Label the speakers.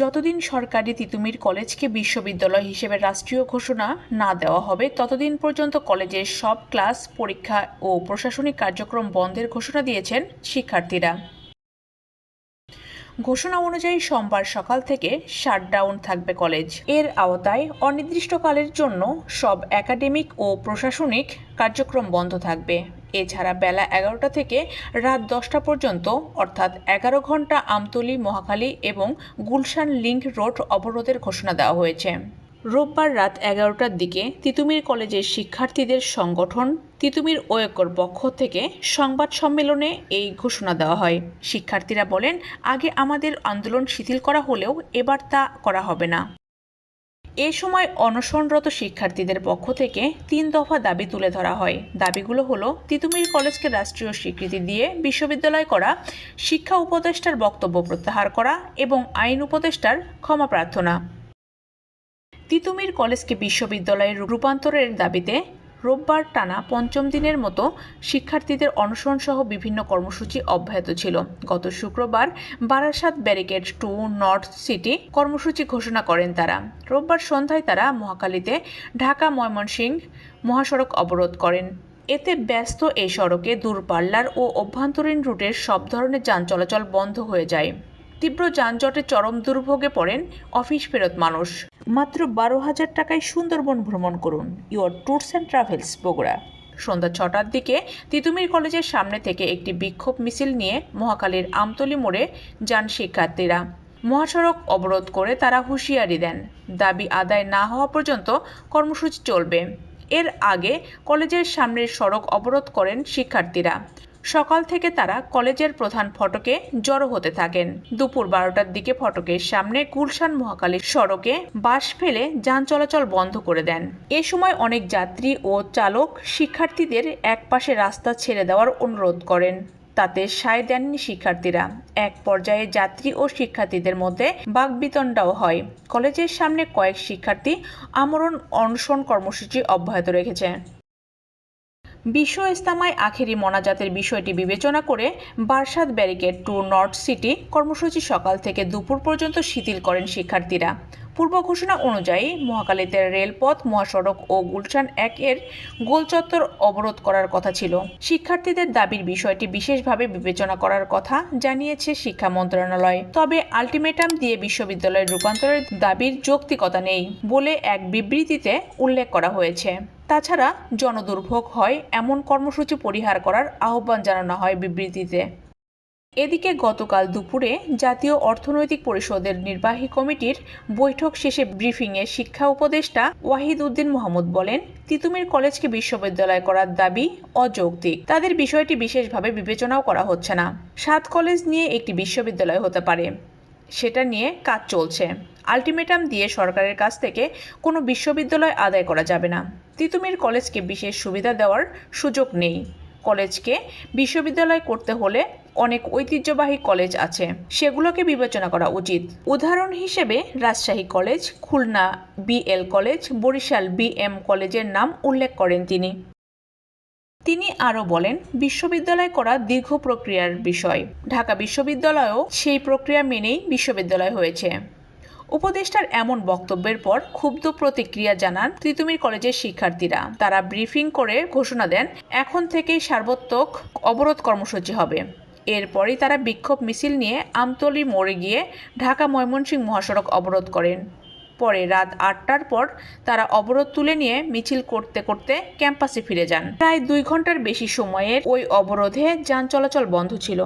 Speaker 1: যতদিন সরকারি তিতুমির কলেজকে বিশ্ববিদ্যালয় হিসেবে রাষ্ট্রীয় ঘোষণা না দেওয়া হবে, ততদিন পর্যন্ত কলেজের সব ক্লাস, পরীক্ষা ও প্রশাসনিক কার্যক্রম বন্ধের ঘোষণা দিয়েছেন শিক্ষার্থীরা। ঘোষণা অনুযায়ী সোমবার সকাল থেকে শাটডাউন থাকবে কলেজ। এর আওতায় অনির্দিষ্টকালের জন্য সব একাডেমিক ও প্রশাসনিক কার্যক্রম বন্ধ থাকবে। এছাড়া বেলা এগারোটা থেকে রাত দশটা পর্যন্ত, অর্থাৎ এগারো ঘণ্টা আমতলী, মহাখালী এবং গুলশান লিংক রোড অবরোধের ঘোষণা দেওয়া হয়েছে। রোববার রাত এগারোটার দিকে তিতুমির কলেজের শিক্ষার্থীদের সংগঠন তিতুমির ওয়েকর পক্ষ থেকে সংবাদ সম্মেলনে এই ঘোষণা দেওয়া হয়। শিক্ষার্থীরা বলেন, আগে আমাদের আন্দোলন শিথিল করা হলেও এবার তা করা হবে না। এ সময় অনশনরত শিক্ষার্থীদের পক্ষ থেকে তিন দফা দাবি তুলে ধরা হয়। দাবিগুলো হলো, তিতুমির কলেজকে রাষ্ট্রীয় স্বীকৃতি দিয়ে বিশ্ববিদ্যালয় করা, শিক্ষা উপদেষ্টার বক্তব্য প্রত্যাহার করা এবং আইন উপদেষ্টার ক্ষমা প্রার্থনা। তিতুমির কলেজকে বিশ্ববিদ্যালয়ের রূপান্তরের দাবিতে রোববার টানা পঞ্চম দিনের মতো শিক্ষার্থীদের অনশন সহ বিভিন্ন কর্মসূচি অব্যাহত ছিল। গত শুক্রবার Barasat barricade to north city কর্মসূচি ঘোষণা করেন তারা। রোববার সন্ধ্যায় তারা মহাখালীতে ঢাকা ময়মনসিংহ মহাসড়ক অবরোধ করেন। এতে ব্যস্ত এই সড়কে দূরপাল্লার ও অভ্যন্তরীণ রুটের সব ধরনের যান চলাচল বন্ধ হয়ে যায়। তীব্র যানজটে চরম দুর্ভোগে পড়েন অফিস ফেরত মানুষ। মাত্র বারো হাজার টাকায় সুন্দরবন ভ্রমণ করুন your tours and travels Bogura. সন্ধ্যা ছটার দিকে তিতুমির কলেজের সামনে থেকে একটি বিক্ষোভ মিছিল নিয়ে মহাকালীর আমতলি মোড়ে যান শিক্ষার্থীরা। মহাসড়ক অবরোধ করে তারা হুঁশিয়ারি দেন। দাবি আদায় না হওয়া পর্যন্ত কর্মসূচি চলবে। এর আগে কলেজের সামনের সড়ক অবরোধ করেন শিক্ষার্থীরা। সকাল থেকে তারা কলেজের প্রধান ফটকে জড়ো হতে থাকেন। দুপুর বারোটার দিকে ফটকের সামনে গুলশান মহাকালীর সড়কে বাস ফেলে যান চলাচল বন্ধ করে দেন। এ সময় অনেক যাত্রী ও চালক শিক্ষার্থীদের একপাশে রাস্তা ছেড়ে দেওয়ার অনুরোধ করেন। তাতে সায় দেননি শিক্ষার্থীরা। এক পর্যায়ে যাত্রী ও শিক্ষার্থীদের মধ্যে বাগবিতণ্ডাও হয়। কলেজের সামনে কয়েক শিক্ষার্থী আমরণ অনশন কর্মসূচি অব্যাহত রেখেছে। বিশ্ব ইস্তামায় আখেরি মোনাজাতের বিষয়টি বিবেচনা করে Barasat barricade to north city কর্মসূচি সকাল থেকে দুপুর পর্যন্ত শিথিল করেন শিক্ষার্থীরা। পূর্ব ঘোষণা অনুযায়ী মহাকালীতে রেলপথ, মহাসড়ক ও গুলশান এক এর গোলচত্বর অবরোধ করার কথা ছিল। শিক্ষার্থীদের দাবির বিষয়টি বিশেষভাবে বিবেচনা করার কথা জানিয়েছে শিক্ষা মন্ত্রণালয়। তবে আলটিমেটাম দিয়ে বিশ্ববিদ্যালয়ের রূপান্তরের দাবির যৌক্তিকতা নেই বলে এক বিবৃতিতে উল্লেখ করা হয়েছে। তাছাড়া জনদুর্ভোগ হয় এমন কর্মসূচি পরিহার করার আহ্বান জানানো হয় বিবৃতিতে। এদিকে গতকাল দুপুরে জাতীয় অর্থনৈতিক পরিষদের নির্বাহী কমিটির বৈঠক শেষে ব্রিফিংয়ে শিক্ষা উপদেষ্টা ওয়াহিদ উদ্দিন মোহাম্মদ বলেন, তিতুমির কলেজকে বিশ্ববিদ্যালয় করার দাবি অযৌক্তিক। তাদের বিষয়টি বিশেষভাবে বিবেচনাও করা হচ্ছে না। সাত কলেজ নিয়ে একটি বিশ্ববিদ্যালয় হতে পারে। সেটা নিয়ে কাজ চলছে। আলটিমেটাম দিয়ে সরকারের কাছ থেকে কোনো বিশ্ববিদ্যালয় আদায় করা যাবে না। তিতুমির কলেজকে বিশেষ সুবিধা দেওয়ার সুযোগ নেই। কলেজকে বিশ্ববিদ্যালয় করতে হলে অনেক ঐতিহ্যবাহী কলেজ আছে। সেগুলোকে বিবেচনা করা উচিত। উদাহরণ হিসেবে Rajshahi college, Khulna BL college, Barishal BM কলেজের নাম উল্লেখ করেন তিনি। তিনি আরও বলেন, বিশ্ববিদ্যালয় করা দীর্ঘ প্রক্রিয়ার বিষয়। ঢাকা বিশ্ববিদ্যালয়েও সেই প্রক্রিয়া মেনেই বিশ্ববিদ্যালয় হয়েছে। উপদেষ্টার এমন বক্তব্যের পর ক্ষুব্ধ প্রতিক্রিয়া জানান তিতুমির কলেজের শিক্ষার্থীরা। তারা ব্রিফিং করে ঘোষণা দেন, এখন থেকেই সার্বত্রিক অবরোধ কর্মসূচি হবে। এরপরই তারা বিক্ষোভ মিছিল নিয়ে আমতলি মোড়ে গিয়ে ঢাকা ময়মনসিংহ মহাসড়ক অবরোধ করেন। পরে রাত আটটার পর তারা অবরোধ তুলে নিয়ে মিছিল করতে করতে ক্যাম্পাসে ফিরে যান। প্রায় দুই ঘণ্টার বেশি সময়ের ওই অবরোধে যান চলাচল বন্ধ ছিল।